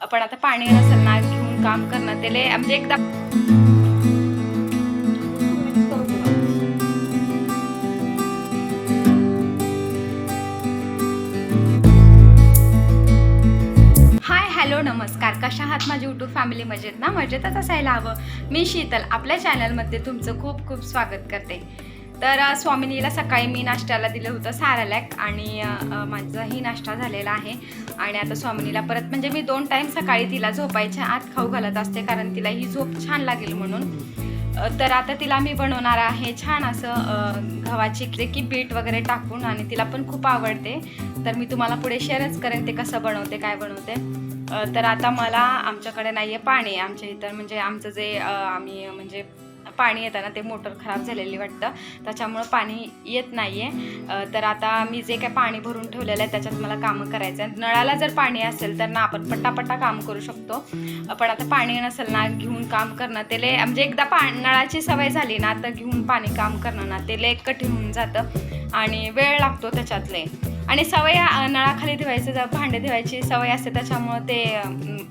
पण आता पाणी नसेल ना घेऊन काम करणं ते लय म्हणजे एकदा हाय हॅलो नमस्कार. कशा आहात माझी यूट्यूब फॅमिली मजेत ना? मजेतच असायला हवं. मी शीतल. आपल्या चॅनलमध्ये तुमचं खूप खूप स्वागत करते. तर स्वामिनीला सकाळी मी नाश्त्याला दिलं होतं सारालॅक आणि माझाही नाश्ता झालेला आहे. आणि आता स्वामिनीला परत म्हणजे मी दोन टाईम सकाळी तिला झोपायच्या आत खाऊ घालत असते कारण तिला ही झोप छान लागेल म्हणून. तर आता तिला मी बनवणार आहे छान असं गव्हाची की बीट वगैरे टाकून आणि तिला पण खूप आवडते. तर मी तुम्हाला पुढे शेअरच करेन ते कसं बनवते काय बनवते. तर आता मला आमच्याकडे नाही आहे पाणी. आमच्या इथं म्हणजे आमचं जे आम्ही म्हणजे पाणी येतं ना ते मोटर खराब झालेली वाटतं. त्याच्यामुळं पाणी येत नाही आहे तर आता मी जे काय पाणी भरून ठेवलेलं आहे त्याच्यात मला कामं करायचं आहे नळाला जर पाणी असेल तर ना आपण पट्टापट्टा काम करू शकतो. पण आता पाणी नसेल ना घेऊन काम करणं ते लय म्हणजे एकदा पा नळाची सवय झाली ना आता घेऊन पाणी काम करणं ना ते लय कठीण होऊन जातं. आणि वेळ लागतो त्याच्यातले आणि सवय नळाखाली ठेवायचं जर भांडे ठेवायची सवय असते त्याच्यामुळं ते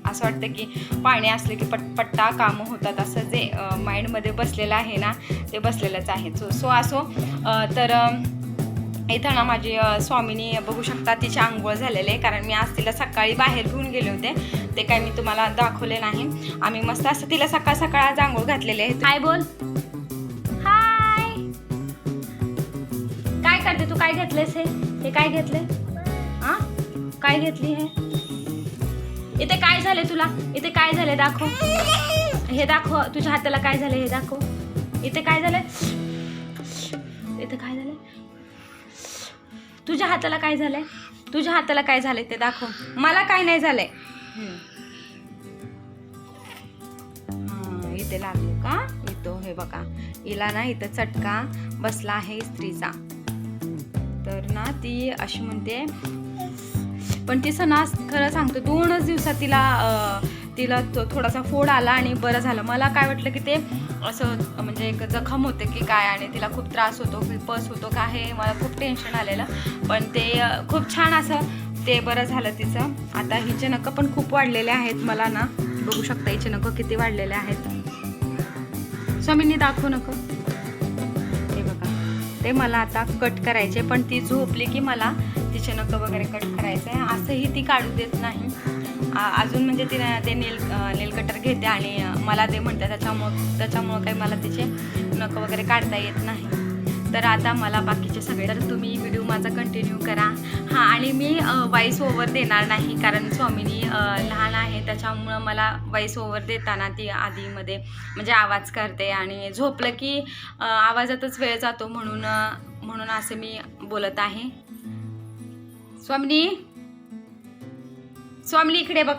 असं वाटतं की पाणी असले की पटपट्टा कामं होतात. असं जे माइंडमध्ये बसलेलं आहे ना ते बसलेलंच आहे. सो सो असो तर इथं ना माझी स्वामीनी स्वामिनी बघू शकता तिची आंघोळ झालेली आहे. कारण मी आज तिला सकाळी बाहेर घेऊन गेले होते. ते काय मी तुम्हाला दाखवले नाही. आम्ही मस्त असं तिला सकाळ सकाळ आज आंघोळ घातलेली आहे. काय बोल. हाय. काय करते तू? काय घेतलेस हे? हे काय घेतले हा काय घेतली हे? इथे काय झाले तुला? इथे काय झाले दाखव. हे दाखव तुझ्या हाताला काय झाले हे दाखव. इथे काय झालं इथे काय झालं तुझ्या हाताला काय झालंय? तुझ्या हाताला काय झालंय ते दाखव. मला काय नाही झालंय. इथे लागलो का? इथं हे बघा. हिला ना इथं चटका बसला आहे स्त्रीचा. तर ना ती अशी म्हणते पण तिचं ना खरं सांगतो दोनच दिवसात तिला तिला थोडासा फोड आला आणि बरं झालं. मला काय वाटलं की ते असं म्हणजे एक जखम होते की काय आणि तिला खूप त्रास होतो पस होतो का हे मला खूप टेन्शन आलेलं. पण ते खूप छान असं ते बरं झालं तिचं. आता हिचे नखं पण खूप वाढलेले आहेत मला ना. बघू शकता हिचे नखं किती वाढलेले आहेत. स्वामींनी दाखवू नको ते मला आता कट करायचे पण ती झोपली की मला तिचे नखं वगैरे कट करायचं आहे असंही ती काढू देत नाही. आ- अजून म्हणजे ती ते नेल नेल कटर घेते आणि मला ते म्हणते त्याच्यामुळं त्याच्यामुळं काही मला तिचे नखं वगैरे काढता येत नाही. तर आता मला बाकीचे सगळे तर तुम्ही व्हिडिओ माझा कंटिन्यू करा. हां आणि मी वॉइस ओव्हर देणार नाही कारण स्वामिनी लहान आहे त्याच्यामुळं मला वॉइस ओव्हर देताना ती आधीमध्ये म्हणजे आवाज करते आणि झोपलं की आवाजातच वेळ जातो म्हणून म्हणून असं मी बोलत आहे. स्वामिनी? स्वामिनी इकडे बघ.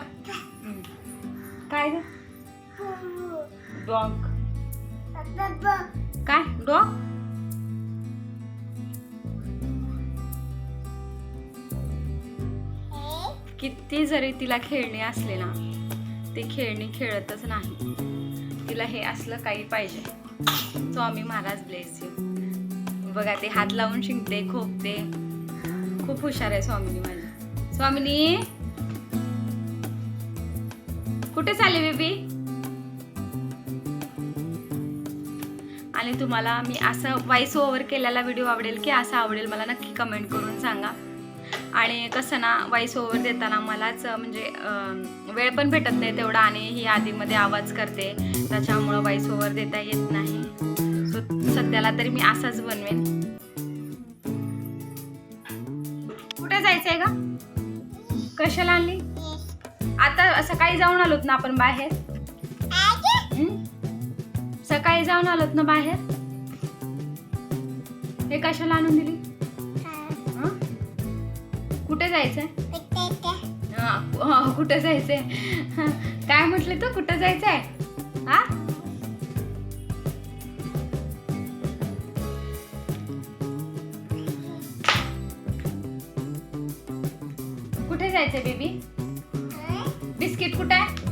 काय डॉग. काय? डॉग? किती जरी तिला खेळणी असले ना ती खेळणी खेळतच नाही. तिला हे असलं काही पाहिजे. स्वामी महाराज ब्लेस यू बघा ते हात लावून शिंकते खोपते खूप हुशार आहे स्वामिनी माझी. स्वामिनी! कुठे चालली बेबी? आणि तुम्हाला मी असं व्हॉइस ओव्हर केलेला व्हिडिओ आवडेल की असा आवडेल मला नक्की कमेंट करून सांगा. आणि कसं ना व्हॉइस ओव्हर देताना मलाच म्हणजे वेळ पण भेटत नाही तेवढा आणि ही आधीमध्ये आवाज करते. त्याच्यामुळं व्हॉइस ओव्हर देता येत नाही. सो सध्याला तरी मी असाच बनवेन. कुठे जायचंय का कशाला आणली? आता सकाळी जाऊन आलोत ना आपण बाहेर? सकाळी जाऊन आलोत ना बाहेर? हे कशाला आणून दिली? जायचंय? हा, हा, कुठे जायचंय? काय म्हटले तू? कुठे जायचंय? हा? कुठे जायचंय बेबी? बिस्किट कुठे आहे?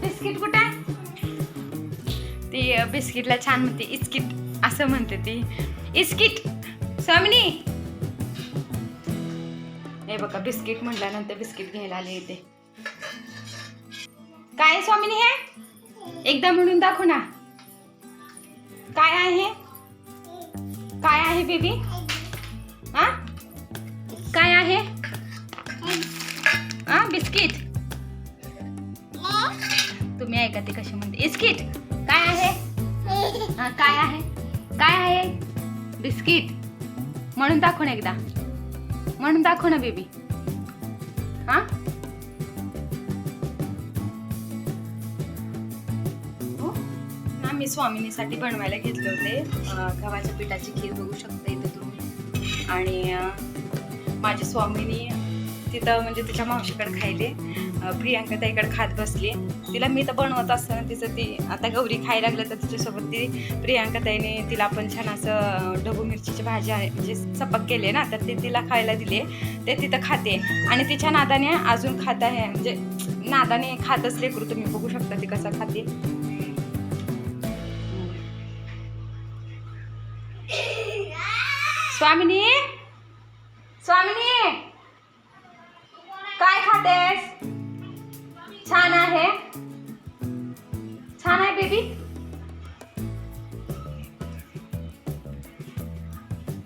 बिस्किट कुठे आहे? ती बिस्किटला छान म्हणते इस्किट असं म्हणते ती. इस्किट स्वामिनी! बिस्किट म्हटल्यानंतर बिस्किट घ्यायला आले इथे. काय आहे स्वामिनी हे? एकदा म्हणून दाखव ना. काय आहे? काय आहे बेबी? हा काय आहे? हा बिस्किट? तुम्ही ऐका ते कशी म्हणते. बिस्किट? काय आहे? हा काय आहे? काय आहे? बिस्किट. म्हणून दाखव ना एकदा. म्हणून दाखव ना बेबी. हा? हो. मी स्वामिनीसाठी बनवायला घेतले होते. गव्हाच्या पिठाची खीर बघू शकता इथे तुम्ही. आणि माझी स्वामिनी तिथं म्हणजे तिच्या मावशीकडे खायले. प्रियांका ताईकडे खात बसली. तिला मी तर बनवत असताना तिचं ती आता गौरी खायला लागलं तर तिच्यासोबत ती प्रियांका ताईने तिला आपण छान असं डबू ढबू मिरचीची भाजी म्हणजे सपक केले ना तर ते तिला खायला दिले. ते तिथं खाते. आणि तिच्या नादाने अजून खात आहे म्हणजे नादाने खातच लेकरू तुम्ही बघू शकता ती कसं खाते. स्वामिनी? स्वामिनी?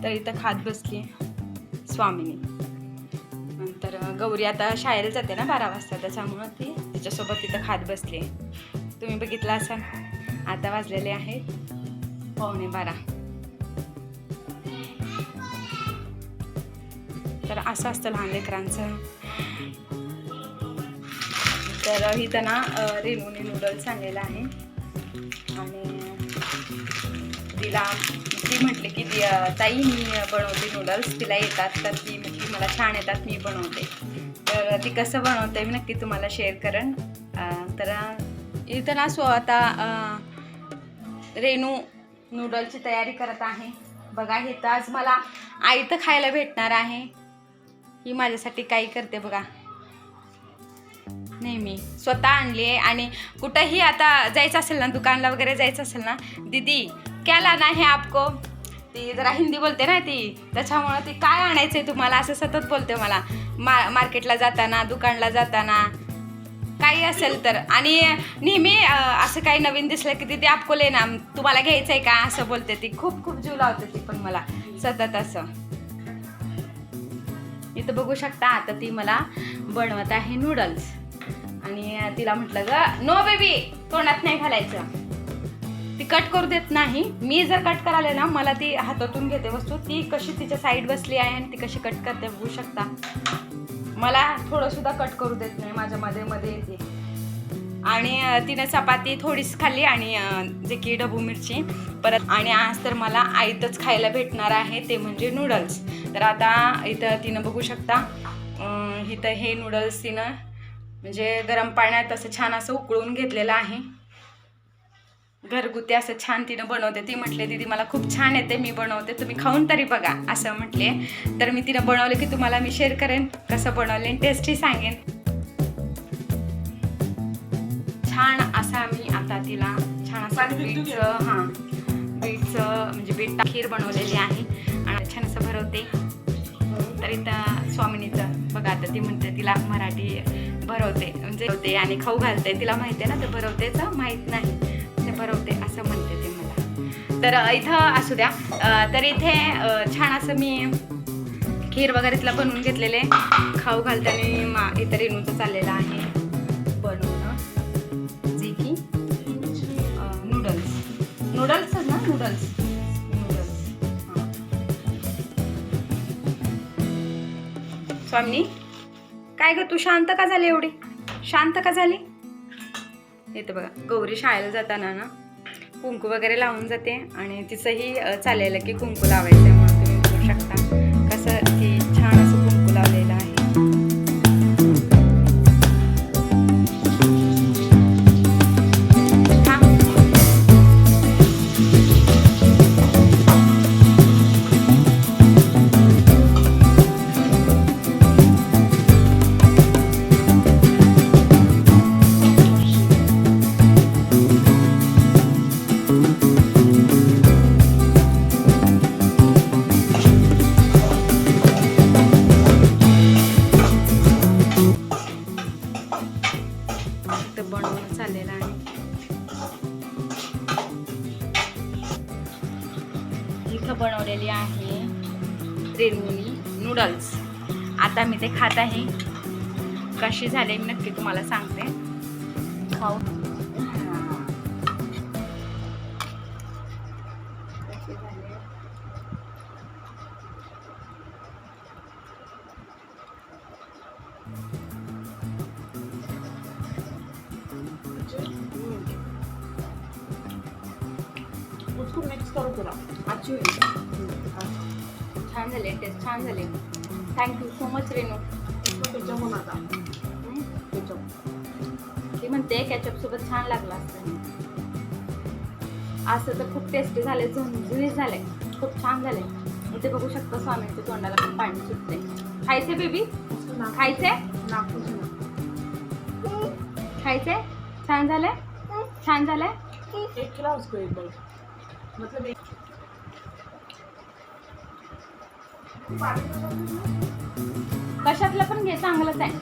तर इथं खात बसली स्वामिनी. नंतर गौरी आता शाळेला जाते ना बारा वाजता त्याच्यामुळं ती तिच्यासोबत तिथं खात बसली. तुम्ही बघितलं असाल आता वाजलेले आहेत पावणे बारा. तर असं असतं लहान लेकरांचं. तर ही ना रेणूने नूडल्स आणलेला आहे. आणि तिला म्हटले की ताई मी बनवते नूडल्स तिला येतात तर ती म्हटली मला छान येतात मी बनवते. तर ती कसं बनवते मी नक्की तुम्हाला शेअर करेन. तर इथं ना सो आता रेणू नूडलची तयारी करत आहे. बघा हे तर आज मला आई तर खायला भेटणार आहे. ही माझ्यासाठी काही करते बघा. नेहमी स्वतः आणली आहे आणि कुठंही आता जायचं असेल ना दुकानला वगैरे जायचं असेल ना दीदी क्या लाना है आपको? ती जरा हिंदी बोलते ना ती. त्याच्यामुळं ती काय आणायचं आहे तुम्हाला? असं सतत बोलते मला. मा मार्केटला जाताना दुकानला जाताना. काही असेल तर. आणि नेहमी असं काही नवीन दिसलं की ती अकोले ना तुम्हाला घ्यायचं आहे का? असं बोलते ती. खूप खूप जीव लावते ती पण मला. सतत असं. इथं बघू शकता आता ती मला बनवत आहे नूडल्स आणि तिला म्हटलं ग नो बेबी तोंडात नाही घालायचं. ती कट करू देत नाही. मी जर कट करायला ना मला ती हातातून घेते वस्तू. ती कशी तिच्या साईड बसली आहे आणि ती कशी कट करते बघू शकता. मला थोडं सुद्धा कट करू देत नाही माझ्या मध्ये मध्ये येते. आणि तिनं तिने चपाती थोडीच खाल्ली आणि जे की डबू मिरची परत आणि आज तर मला आईतच खायला भेटणार आहे ते म्हणजे नूडल्स तर आता इथं तिनं बघू शकता इथं हे नूडल्स तिनं म्हणजे गरम पाण्यात असं छान असं उकळून घेतलेलं आहे. घरगुती असं छान तिनं बनवते. ती म्हटले दीदी मला खूप छान येते मी बनवते. तुम्ही खाऊन तरी बघा असं म्हटले. तर मी तिनं बनवले की तुम्हाला मी शेअर करेन कसं बनवले टेस्टही सांगेन. छान असा मी आता तिला छान असं बीटचं हां बीटचं म्हणजे बीट खीर बनवलेली आहे. आणि छान असं भरवते. तर इथं स्वामिनीचं बघा आता ती म्हणते तिला मराठी भरवते म्हणजे आणि खाऊ घालते. तिला माहिती आहे ना ते भरवतेचं? माहीत नाही. भरवते असं म्हणते ते मला. तर इथं असू द्या. तर इथे छान असं मी खीर वगैरे तिला बनवून घेतलेले. खाऊ घालताना मा इथं रेणूचं चाललेलं आहे. बनवणं. जे की नूडल्स नूडल्स ना? नूडल्स नूडल्स हां. काय ग तू शांत का झाली एवढी? शांत का झाली? येतं बघा गौरी शाळेला जाताना ना कुंकू वगैरे लावून जाते आणि तिचंही अ, की कुंकू लावायचं आहे म्हणून तुम्ही बघू शकता. नूडल्स आता मी ते खात आहे. कशी झाले मी नक्की तुम्हाला सांगते. खाऊ. उसको मिक्स करो थोड़ा अच्छी हुई छान झाले टेस्ट छान झाले. Thank you so much Renu ketchup हम्म. केचप ती म्हणते कॅचअप सोबत छान लागला असतं. असं तर खूप टेस्टी झाले झणझणीत झाले. खूप छान झाले. इथे बघू शकता स्वामींच्या तोंडाला पण पाणी सुटते खायचे बेबी खायचे? खायचे? छान झाले? छान झाले? एक मतलब एक कशातलं पण घे चांगलंच आहे.